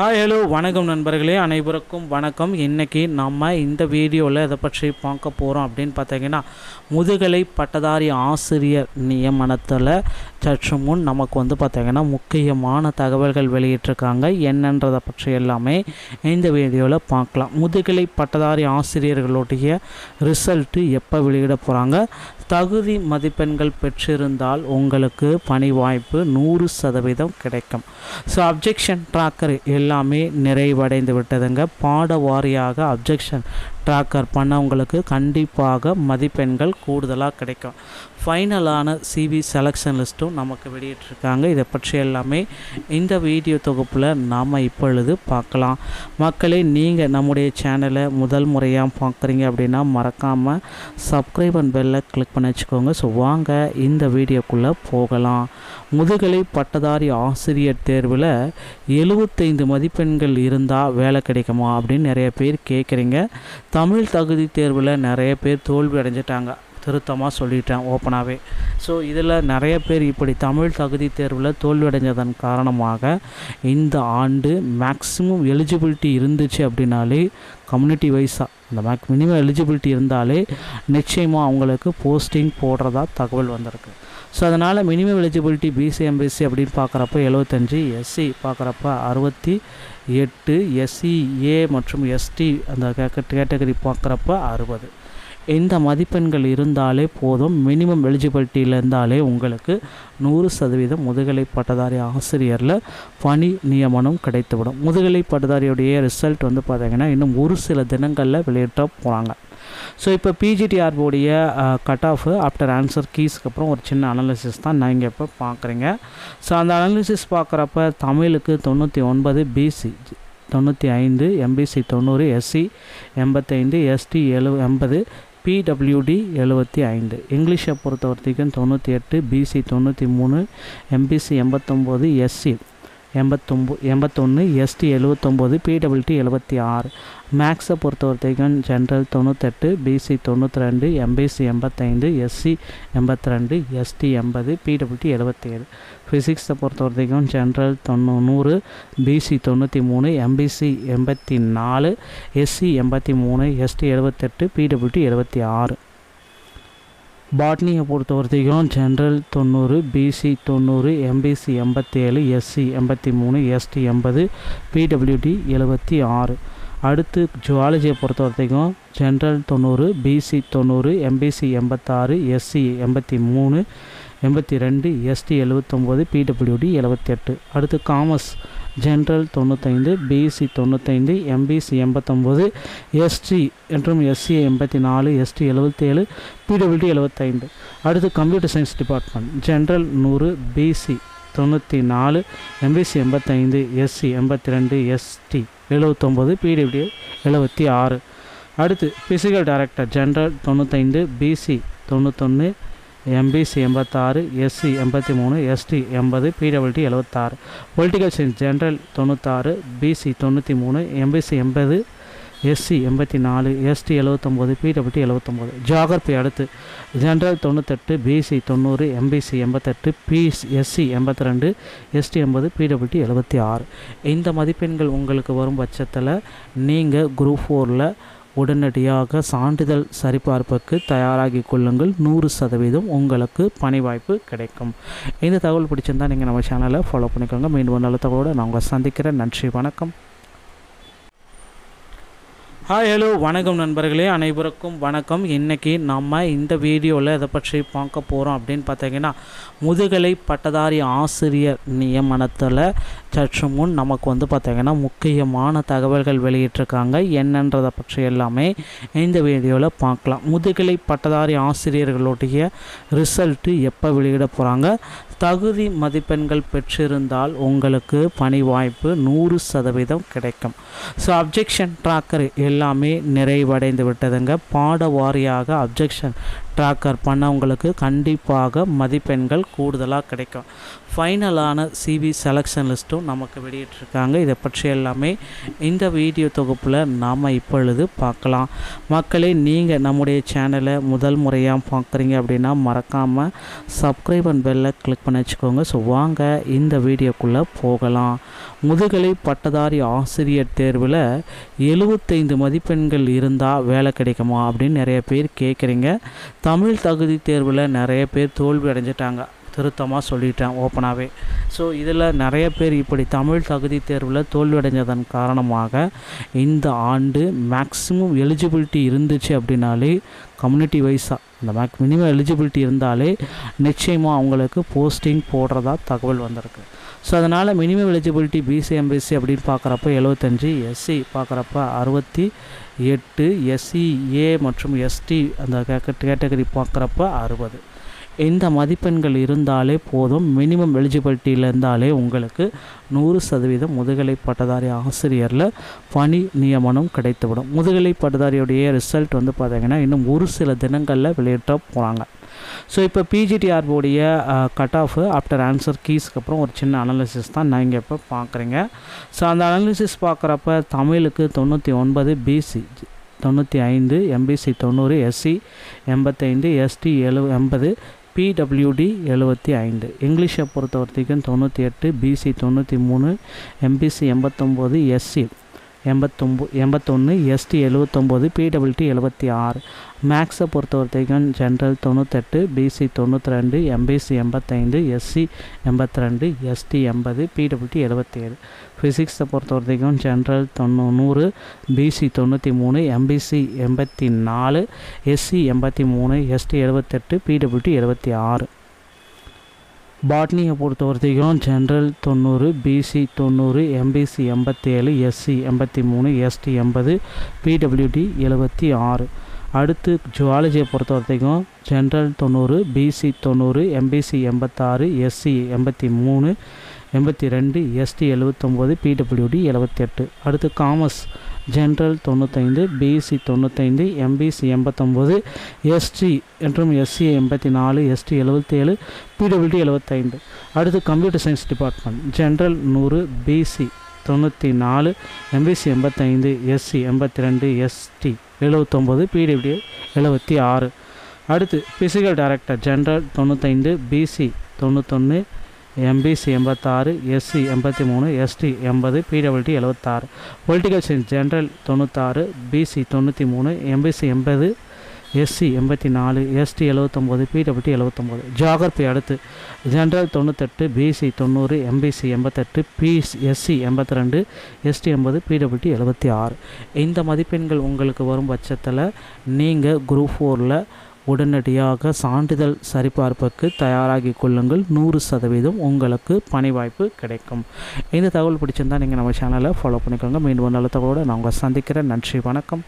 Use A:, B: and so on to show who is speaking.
A: Hi hello வணக்கம் நண்பர்களே. அனைவருக்கும் வணக்கம். இன்றைக்கி நம்ம இந்த வீடியோவில் இதை பற்றி பார்க்க போகிறோம் அப்படின்னு பார்த்தீங்கன்னா முதுகலை பட்டதாரி ஆசிரியர் நியமனத்தில் சற்று முன் நமக்கு வந்து பார்த்திங்கன்னா முக்கியமான தகவல்கள் வெளியிட்டிருக்காங்க. என்னன்றதை பற்றி எல்லாமே இந்த வீடியோவில் பார்க்கலாம். முதுகலை பட்டதாரி ஆசிரியர்களுடைய ரிசல்ட்டு எப்போ வெளியிட போகிறாங்க தகுதி மதிப்பெண்கள் பெற்றிருந்தால் உங்களுக்கு பணி வாய்ப்பு நூறு சதவீதம் கிடைக்கும். ஸோ அப்ஜெக்ஷன் ட்ராக்கர் எல்லாமே நிறைவடைந்து விட்டதுங்க பாட வாரியாக அப்ஜெக்ஷன் ட்ராக்கர் பண்ணவங்களுக்கு கண்டிப்பாக மதிப்பெண்கள் கூடுதலாக கிடைக்கும். ஃபைனலான சிவி செலெக்ஷன் லிஸ்ட்டும் நமக்கு வெளியிட்டிருக்காங்க. இதை பற்றி எல்லாமே இந்த வீடியோ தொகுப்பில் நாம் இப்பொழுது பார்க்கலாம். மக்களே நீங்கள் நம்முடைய சேனலை முதல் முறையாக பார்க்குறீங்க அப்படின்னா மறக்காமல் சப்ஸ்கிரைப் அண்ட் பெல்லை கிளிக் பண்ணி வச்சுக்கோங்க. ஸோ வாங்க இந்த வீடியோக்குள்ளே போகலாம். முதுகலை பட்டதாரி ஆசிரியர் தேர்வில் எழுபத்தைந்து மதிப்பெண்கள் இருந்தால் வேலை கிடைக்குமா அப்படின்னு நிறைய பேர் கேட்குறீங்க தமிழ் தகுதி தேர்வில் நிறைய பேர் தோல்வி அடைஞ்சிட்டாங்க. திருத்தமாக சொல்லிட்டேன் ஓப்பனாகவே ஸோ இதில் நிறைய பேர் இப்படி தமிழ் தகுதி தேர்வில் தோல்வியடைஞ்சதன் காரணமாக இந்த ஆண்டு மேக்ஸிமம் எலிஜிபிலிட்டி இருந்துச்சு அப்படின்னாலே கம்யூனிட்டி வைஸாக இந்த மேக் மினிமம் எலிஜிபிலிட்டி இருந்தாலே நிச்சயமாக அவங்களுக்கு போஸ்டிங் போடுறதா தகவல் வந்திருக்கு. ஸோ அதனால் மினிமம் எலிஜிபிலிட்டி பிசி எம்பிசி அப்படின்னு பார்க்குறப்ப எழுபத்தஞ்சி எஸ்சி பார்க்குறப்ப அறுபத்தி எட்டு எஸ்சி ஏ மற்றும் எஸ்டி அந்த கேட்டகரி பார்க்குறப்ப அறுபது. இந்த மதிப்பெண்கள் இருந்தாலே போதும். மினிமம் எலிஜிபிலிட்டியில் இருந்தாலே உங்களுக்கு நூறு சதவீதம் முதுகலை பட்டதாரி ஆசிரியரில் பணி நியமனம் கிடைத்துவிடும். முதுகலை பட்டதாரியுடைய ரிசல்ட் வந்து பார்த்திங்கன்னா இன்னும் ஒரு சில தினங்களில் வெளியிட்ட போகிறாங்க ஸோ இப்போ பிஜிடிஆர்போடைய கட் ஆஃப் ஆஃப்டர் ஆன்சர் கீஸ்க்கு அப்புறம் ஒரு சின்ன அனாலிசிஸ் தான் நான் நீங்கள் இப்போ பார்க்குறீங்க ஸோ அந்த அனாலிசிஸ் பார்க்குறப்ப தமிழுக்கு தொண்ணூற்றி ஒன்பது பிசி தொண்ணூற்றி ஐந்து எம்பிசி தொண்ணூறு எஸ்சி எண்பத்தைந்து எஸ்டி எழு எண்பது பிடபிள்யூடி எழுபத்தி ஐந்து. இங்கிலீஷை பொறுத்த வரைக்கும் தொண்ணூற்றி எட்டு பிசி தொண்ணூற்றி மூணு எம்பிசி எண்பத்தொம்போது எஸ்சி எண்பத்தொம்போ எண்பத்தொன்று எஸ்டி எழுவத்தொம்போது பிடபிள்டி எழுபத்தி ஆறு மேக்ஸை பொறுத்த வரைக்கும் ஜென்ரல் தொண்ணூத்தெட்டு பிசி தொண்ணூற்றி ரெண்டு எம்பிசி எண்பத்தைந்து எஸ்சி எண்பத்தி ரெண்டு எஸ்டி எண்பது பிடபிள்டி எழுபத்தேழு ஃபிசிக்ஸை பொறுத்த வரைக்கும் ஜென்ரல் தொண்ணூறு பிசி தொண்ணூற்றி மூணு எம்பிசி எண்பத்தி நாலு எஸ்சி எண்பத்தி மூணு எஸ்டி எழுபத்தெட்டு பிடபிள்டி எழுபத்தி ஆறு பாட்னியை பொறுத்த வரைக்கும் ஜென்ரல் தொண்ணூறு பிசி தொண்ணூறு எம்பிசி எண்பத்தேழு எஸ்சி எண்பத்தி மூணு எஸ்டி எண்பது பிடபிள்யூடி எழுபத்தி ஆறு அடுத்து ஜுவாலஜியை பொறுத்த வரைக்கும் ஜென்ரல் தொண்ணூறு பிசி தொண்ணூறு எம்பிசி எண்பத்தாறு எஸ்சி எண்பத்தி மூணு எண்பத்தி ரெண்டு எஸ்டி எழுபத்தொம்போது பிடபிள்யூடி எழுபத்தெட்டு அடுத்து காமர்ஸ் ஜென்ரல் தொண்ணூத்தைந்து பிசி தொண்ணூத்தைந்து எம்பிசி எண்பத்தொம்போது எஸ்டி மற்றும் எஸ்சி எண்பத்தி நாலு எஸ்டி எழுபத்தேழு பிடபிள்யூடி எழுபத்தைந்து அடுத்து கம்ப்யூட்டர் சயின்ஸ் டிபார்ட்மெண்ட் ஜென்ரல் நூறு பிசி தொண்ணூற்றி நாலு எம்பிசி எண்பத்தைந்து எஸ்சி எண்பத்தி ரெண்டு எஸ்டி எழுபத்தொம்போது பிடபிள்யூ எழுபத்தி ஆறு அடுத்து ஃபிசிக்கல் டைரக்டர் ஜென்ரல் தொண்ணூத்தைந்து பிசி தொண்ணூத்தொன்று எம்பிசி எண்பத்தாறு எஸ்சி எண்பத்தி மூணு எஸ்டி எண்பது பிடபிள்டி எழுபத்தாறு பொலிட்டிக்கல் சயின்ஸ் ஜென்ரல் தொண்ணூத்தாறு பிசி தொண்ணூற்றி மூணு எம்பிசி எண்பது எஸ்சி எண்பத்தி நாலு எஸ்டி எழுபத்தொம்போது பிடபிள்டி எழுபத்தொம்போது ஜியாகிரபி அடுத்து. ஜென்ரல் தொண்ணூத்தெட்டு பிசி தொண்ணூறு எம்பிசி எண்பத்தெட்டு பிஸ் எஸ்சி எண்பத்தி ரெண்டு எஸ்டி எண்பது பிடபிள்டி எழுபத்தி ஆறு இந்த மதிப்பெண்கள் உங்களுக்கு வரும் பட்சத்தில் நீங்கள் குரூப் ஃபோரில் உடனடியாக சான்றிதழ் சரிபார்ப்புக்கு தயாராகி கொள்ளுங்கள். நூறு சதவீதம் உங்களுக்கு பணி வாய்ப்பு கிடைக்கும். இந்த தகவல் பிடிச்சிருந்தால் நீங்கள் நம்ம சேனலை ஃபாலோ பண்ணிக்கோங்க. மீண்டும் நல்ல தகவலோடு நான் உங்களை சந்திக்கிறேன். நன்றி வணக்கம். ஹாய் ஹலோ வணக்கம் நண்பர்களே. அனைவருக்கும் வணக்கம். இன்றைக்கி நம்ம இந்த வீடியோவில் இதை பற்றி பார்க்க போகிறோம் அப்படின்னு பார்த்தீங்கன்னா முதுகலை பட்டதாரி ஆசிரியர் நியமனத்தில் சற்று முன் நமக்கு வந்து பார்த்திங்கன்னா முக்கியமான தகவல்கள் வெளியிட்டிருக்காங்க. என்னன்றதை பற்றி எல்லாமே இந்த வீடியோவில் பார்க்கலாம். முதுகலை பட்டதாரி ஆசிரியர்களுடைய ரிசல்ட்டு எப்போ வெளியிட போகிறாங்க தகுதி மதிப்பெண்கள் பெற்றிருந்தால் உங்களுக்கு பணி வாய்ப்பு நூறு சதவீதம் கிடைக்கும். ஸோ அப்ஜெக்ஷன் ட்ராக்கர் எல்லாமே நிறைவடைந்து விட்டதுங்க பாட வாரியாக அப்ஜெக்ஷன் ட்ராக்கர் பண்ணவங்களுக்கு கண்டிப்பாக மதிப்பெண்கள் கூடுதலாக கிடைக்கும். ஃபைனலான சிவி செலெக்ஷன் லிஸ்ட்டும் நமக்கு வெளியிட்டிருக்காங்க. இதை பற்றி எல்லாமே இந்த வீடியோ தொகுப்பில் நாம் இப்பொழுது பார்க்கலாம். மக்களே நீங்கள் நம்முடைய சேனலை முதல் முறையாக பார்க்குறீங்க அப்படின்னா மறக்காமல் சப்ஸ்கிரைப் அண்ட் பெல்லை கிளிக் பண்ணி வச்சுக்கோங்க. ஸோ வாங்க இந்த வீடியோக்குள்ளே போகலாம். முதுகலை பட்டதாரி ஆசிரியர் தேர்வில் எழுபத்தைந்து மதிப்பெண்கள் இருந்தால் வேலை கிடைக்குமா அப்படின்னு நிறைய பேர் கேட்குறீங்க. தமிழ் தகுதி தேர்வில் நிறைய பேர் தோல்வி அடைஞ்சிட்டாங்க. திருத்தமாக சொல்லிட்டேன் ஓப்பனாகவே. ஸோ இதில் நிறைய பேர் இப்படி தமிழ் தகுதி தேர்வில் தோல்வியடைஞ்சதன் காரணமாக இந்த ஆண்டு மேக்ஸிமம் எலிஜிபிலிட்டி இருந்துச்சு அப்படின்னாலே கம்யூனிட்டி வைஸாக இந்த மேக் மினிமம் எலிஜிபிலிட்டி இருந்தாலே நிச்சயமாக அவங்களுக்கு போஸ்டிங் போடுறதா தகவல் வந்திருக்கு. ஸோ அதனால் மினிமம் எலிஜிபிலிட்டி பிசி எம்பிசி அப்படின்னு பார்க்குறப்ப எழுபத்தஞ்சி எஸ்சி பார்க்குறப்ப அறுபத்தி எட்டு எஸ்சி ஏ மற்றும் எஸ்டி அந்த கேட்டகரி பார்க்குறப்ப அறுபது. இந்த மதிப்பெண்கள் இருந்தாலே போதும். மினிமம் எலிஜிபிலிட்டியில் இருந்தாலே உங்களுக்கு நூறு சதவீதம் முதுகலை பட்டதாரி ஆசிரியரில் பணி நியமனம் கிடைத்துவிடும். முதுகலை பட்டதாரியுடைய ரிசல்ட் வந்து பார்த்திங்கன்னா இன்னும் ஒரு சில தினங்களில் வெளியிட்ட போகிறாங்க ஸோ இப்போ பிஜிடிஆர்போடைய கட் ஆஃப் ஆஃப்டர் ஆன்சர் கீஸ்க்கு அப்புறம் ஒரு சின்ன அனாலிசிஸ் தான் நீங்கள் இப்போ பார்க்குறீங்க ஸோ அந்த அனாலிசிஸ் பார்க்குறப்ப தமிழுக்கு தொண்ணூற்றி ஒன்பது பிசி தொண்ணூற்றி ஐந்து எம்பிசி தொண்ணூறு எஸ்சி எண்பத்தைந்து எஸ்டி எழு எண்பது பிடபிள்யூடி எழுபத்தி ஐந்து. இங்கிலீஷை பொறுத்த வரைக்கும் தொண்ணூற்றி எட்டு பிசி தொண்ணூற்றி மூணு எம்பிசி எண்பத்தொம்போது எஸ்சி எண்பத்தொம்போ எண்பத்தொன்று எஸ்டி எழுவத்தொம்போது பிடபிள்டி எழுபத்தி ஆறு மேக்ஸை பொறுத்த வரைக்கும் ஜென்ரல் தொண்ணூத்தெட்டு பிசி தொண்ணூற்றி ரெண்டு எம்பிசி எண்பத்தைந்து எஸ்சி எண்பத்தி ரெண்டு எஸ்டி எண்பது பிடபிள்டி எழுபத்தேழு ஃபிசிக்ஸை பொறுத்த வரைக்கும் ஜென்ரல் தொண்ணூறு பிசி தொண்ணூற்றி மூணு எம்பிசி எண்பத்தி நாலு எஸ்சி எண்பத்தி மூணு எஸ்டி எழுபத்தெட்டு பிடபிள்டி எழுபத்தி ஆறு பாட்னியை பொறுத்த வரைக்கும் ஜென்ரல் தொண்ணூறு பிசி தொண்ணூறு எம்பிசி எண்பத்தேழு எஸ்சி எண்பத்தி மூணு எஸ்டி எண்பது பிடபிள்யூடி எழுபத்தி ஆறு அடுத்து ஜுவாலஜியை பொறுத்த வரைக்கும் ஜென்ரல் தொண்ணூறு பிசி தொண்ணூறு எம்பிசி எண்பத்தாறு எஸ்சி எண்பத்தி மூணு எண்பத்தி ரெண்டு எஸ்டி எழுபத்தொம்போது பிடபிள்யூடி எழுபத்தெட்டு அடுத்து காமர்ஸ் ஜென்ரல் தொண்ணூத்தைந்து பிசி தொண்ணூத்தைந்து எம்பிசி எண்பத்தொம்போது எஸ்டி மற்றும் எஸ்சி எண்பத்தி நாலு எஸ்டி எழுபத்தேழு பிடபிள்யூடி எழுபத்தைந்து அடுத்து கம்ப்யூட்டர் சயின்ஸ் டிபார்ட்மெண்ட். ஜென்ரல் நூறு பிசி தொண்ணூற்றி நாலு எம்பிசி எண்பத்தைந்து எஸ்சி எண்பத்தி ரெண்டு எஸ்டி எழுபத்தொம்போது பிடபிள்யூ எழுபத்தி ஆறு அடுத்து ஃபிசிக்கல் டைரக்டர் ஜென்ரல் தொண்ணூத்தைந்து பிசி தொண்ணூத்தொன்று எம்பிசி எண்பத்தாறு எஸ்சி எண்பத்தி மூணு எஸ்டி எண்பது பிடபிள்டி எழுபத்தாறு பொலிட்டிக்கல் சயின்ஸ் ஜென்ரல் தொண்ணூத்தாறு பிசி தொண்ணூற்றி மூணு எம்பிசி எண்பது எஸ்சி எண்பத்தி நாலு எஸ்டி எழுபத்தொம்போது பிடபிள்டி எழுபத்தொம்போது ஜியாகிரபி அடுத்து. ஜென்ரல் தொண்ணூத்தெட்டு பிசி தொண்ணூறு எம்பிசி எண்பத்தெட்டு பிஸ் எஸ்சி எண்பத்தி ரெண்டு எஸ்டி எண்பது பிடபிள்டி எழுபத்தி ஆறு இந்த மதிப்பெண்கள் உங்களுக்கு வரும் பட்சத்தில் நீங்கள் குரூப் ஃபோரில் உடனடியாக சான்றிதழ் சரிபார்ப்புக்கு தயாராகி கொள்ளுங்கள். நூறு சதவீதம் உங்களுக்கு பணி வாய்ப்பு கிடைக்கும். இந்த தகவல் பிடிச்சிருந்தால் நீங்கள் நம்ம சேனலை ஃபாலோ பண்ணிக்கோங்க. மீண்டும் நல்ல தகவலோடு நான் உங்களை சந்திக்கிறேன். நன்றி வணக்கம்.